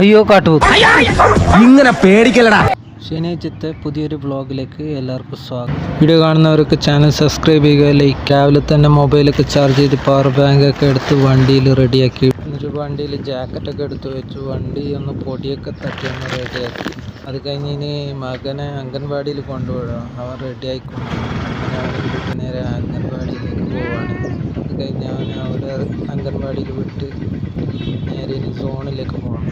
അയ്യോ കാട്ടു. ഇങ്ങനെ പേടിക്കലടാ ശനിയാഴ്ചത്തെ പുതിയൊരു വ്ളോഗിലേക്ക് എല്ലാവർക്കും സ്വാഗതം. വീഡിയോ കാണുന്നവർക്ക് ചാനൽ സബ്സ്ക്രൈബ് ചെയ്യുക ലൈക്ക്. രാവിലെ തന്നെ മൊബൈലൊക്കെ ചാർജ് ചെയ്ത് പവർ ബാങ്ക് ഒക്കെ എടുത്ത് വണ്ടിയിൽ റെഡിയാക്കി. ഒരു വണ്ടിയിൽ ജാക്കറ്റൊക്കെ എടുത്ത് വെച്ചു. വണ്ടി ഒന്ന് പൊടിയൊക്കെ തട്ടി ഒന്ന് റെഡിയാക്കി. അത് കഴിഞ്ഞ് ഇനി മകനെ അംഗൻവാടിയിൽ കൊണ്ടുപോകണം അവൻ അവനെ വിട്ട് നേരെ അംഗൻവാടിയിലേക്ക് പോവാണ്. അത് കഴിഞ്ഞ് അവനെ അവിടെ അംഗൻവാടിയിൽ വിട്ട് നേരെ ഇനി സോണിലേക്ക് പോകണം.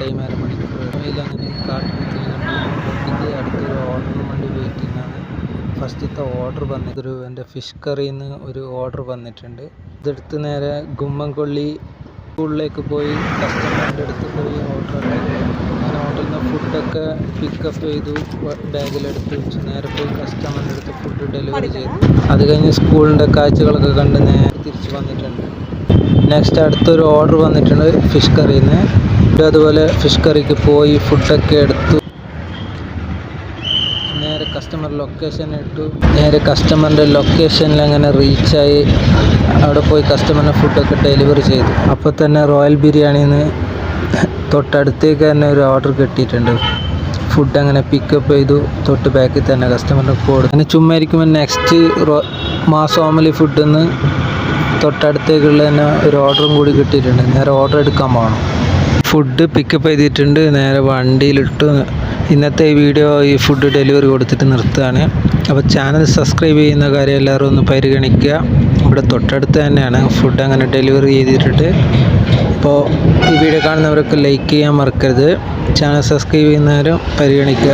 ടൈം അര മണിക്കൂർ. അതിൽ അങ്ങനെ കാട്ടുമുക്കിന്റെ അടുത്തൊരു ഓർഡറിന് വേണ്ടി വെയിറ്റിംഗ് ആണ് ഫസ്റ്റത്തെ ഓർഡർ വന്നത് ഒരു എന്റെ ഫിഷ് കറിയിൽ നിന്ന് ഒരു ഓർഡർ വന്നിട്ടുണ്ട്. ഇതെടുത്ത് നേരെ ഗുമ്മൻകൊള്ളി സ്കൂളിലേക്ക് പോയി കസ്റ്റമറിന്റെ അടുത്ത് പോയി ഓർഡർ അങ്ങനെ ഹോട്ടലിൽ നിന്ന് ഫുഡൊക്കെ പിക്കപ്പ് ചെയ്തു. ബാഗിലെടുത്ത് വെച്ച് നേരെ പോയി കസ്റ്റമറിന്റെ അടുത്ത് ഫുഡ് ഡെലിവറി ചെയ്തു. അത് കഴിഞ്ഞ് സ്കൂളിന്റെ കാഴ്ചകളൊക്കെ കണ്ട് നേരെ തിരിച്ച് വന്നിട്ടുണ്ട്. നെക്സ്റ്റ് അടുത്തൊരു ഓർഡർ വന്നിട്ടുണ്ട് ഫിഷ് കറിയിൽ നിന്ന് അതുപോലെ ഫിഷ് കറിക്ക് പോയി ഫുഡൊക്കെ എടുത്തു. നേരെ കസ്റ്റമർ ലൊക്കേഷൻ ഇട്ടു. നേരെ കസ്റ്റമറിന്റെ ലൊക്കേഷനിൽ അങ്ങനെ റീച്ചായി അവിടെ പോയി കസ്റ്റമറിന് ഫുഡൊക്കെ ഡെലിവറി ചെയ്തു. അപ്പോൾ തന്നെ റോയൽ ബിരിയാണിന്ന് തൊട്ടടുത്തേക്ക് തന്നെ ഒരു ഓർഡർ കിട്ടിയിട്ടുണ്ട്. ഫുഡ് അങ്ങനെ പിക്കപ്പ് ചെയ്തു. തൊട്ട് ബാക്കിൽ തന്നെ കസ്റ്റമറിന് കൊടുത്തു. അങ്ങനെ ചുമ്മാ ഇരിക്കുമ്പോൾ നെക്സ്റ്റ് റോ മാസ് ഓമലി ഫുഡിൽ നിന്ന് തൊട്ടടുത്തേക്കുള്ള തന്നെ ഒരു ഓർഡറും കൂടി കിട്ടിയിട്ടുണ്ട്. നേരെ ഓർഡർ എടുക്കാൻ പോകണം ഫുഡ് പിക്കപ്പ് ചെയ്തിട്ടുണ്ട്. നേരെ വണ്ടിയിലിട്ട്. ഇന്നത്തെ ഈ വീഡിയോ ഈ ഫുഡ് ഡെലിവറി കൊടുത്തിട്ട് നിർത്തുകയാണ്. അപ്പോൾ ചാനൽ സബ്സ്ക്രൈബ് ചെയ്യുന്ന കാര്യം എല്ലാവരും ഒന്ന് പരിഗണിക്കുക. ഇവിടെ തൊട്ടടുത്ത് തന്നെയാണ് ഫുഡ് അങ്ങനെ ഡെലിവറി ചെയ്തിട്ടുണ്ട് അപ്പോൾ ഈ വീഡിയോ കാണുന്നവർക്ക് ലൈക്ക് ചെയ്യാൻ മറക്കരുത്. ചാനൽ സബ്സ്ക്രൈബ് ചെയ്യുന്നവരും പരിഗണിക്കുക.